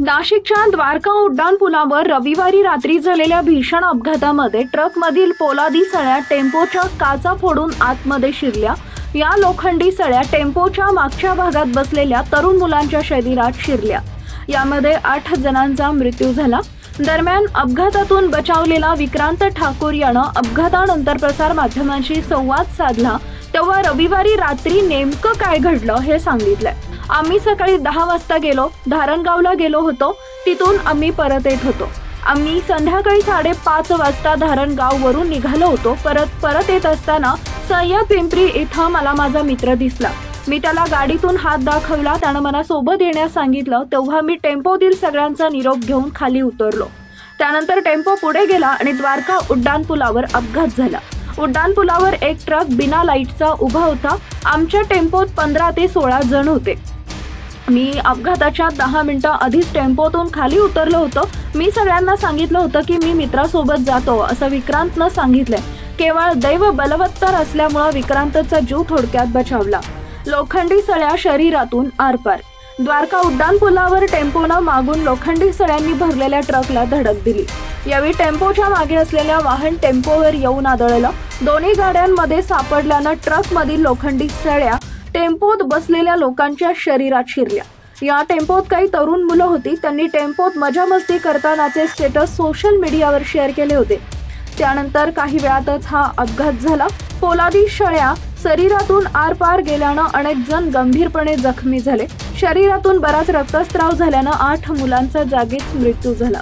नाशिकच्या द्वारका उड्डाण पुलावर रविवारी रात्री झालेल्या भीषण अपघातामध्ये ट्रकमधील पोलादी सळ्या टेम्पोच्या काचा फोडून आतमध्ये शिरल्या. या लोखंडी सळ्या टेम्पोच्या मागच्या भागात बसलेल्या तरुण मुलांच्या शरीरात शिरल्या. यामध्ये आठ जणांचा मृत्यू झाला. दरम्यान अपघातातून बचावलेला विक्रांत ठाकूर यानं अपघातानंतर प्रसार माध्यमांशी संवाद साधला. तेव्हा रविवारी रात्री नेमकं काय घडलं हे सांगितलंय. आम्ही सकाळी दहा वाजता गेलो धारणगावला गेलो होतो. तिथून आम्ही परत येत होतो. आम्ही संध्याकाळी साडेपाच वाजता धारणगाववरून निघालो होतो. परत परत येत असताना सय्यद पिंपरी इथं मला माझा मित्र दिसला. मी त्याला गाडीतून हात दाखवला. त्यानं मला सोबत येण्यास सांगितलं. तेव्हा मी टेम्पोतील सगळ्यांचा निरोप घेऊन खाली उतरलो. त्यानंतर टेम्पो पुढे गेला आणि द्वारका उड्डाणपुलावर अपघात झाला. उड्डाणपुलावर एक ट्रक बिना लाईटचा उभा होता. आमच्या टेम्पोत पंधरा ते सोळा जण होते. मी अपघाताच्या दहा मिनिटं आधीच टेम्पोतून खाली उतरलो होतो. मी सगळ्यांना सांगितलं होतं की मी मित्रासोबत जातो असं विक्रांतनं सांगितलंय केवळ दैव बलवत्तर असल्यामुळं विक्रांतचा जीव थोडक्यात बचावला. लोखंडी सळ्या शरीरातून आरपार. द्वारका उड्डाण पुलावर टेम्पोनं मागून लोखंडी सळ्यांनी भरलेल्या ट्रकला धडक दिली. यावेळी टेम्पोच्या मागे असलेल्या वाहन टेम्पोवर येऊन आदळलं. दोन्ही गाड्यांमध्ये सापडल्यानं ट्रकमधील लोखंडी सळ्या टेम्पोत बसलेल्या लोकांच्या शरीरात शिरल्या. या टेम्पोत काही तरुण मुलं होती. त्यांनी टेम्पोत मजा मस्ती करतानाचे स्टेटस सोशल मीडियावर शेअर केले होते. त्यानंतर काही वेळातच हा अपघात झाला. पोलादी शळ्या शरीरातून आरपार गेल्यानं अनेक जण गंभीरपणे जखमी झाले. शरीरातून बराच रक्तस्त्राव झाल्यानं आठ मुलांचा जागीच मृत्यू झाला.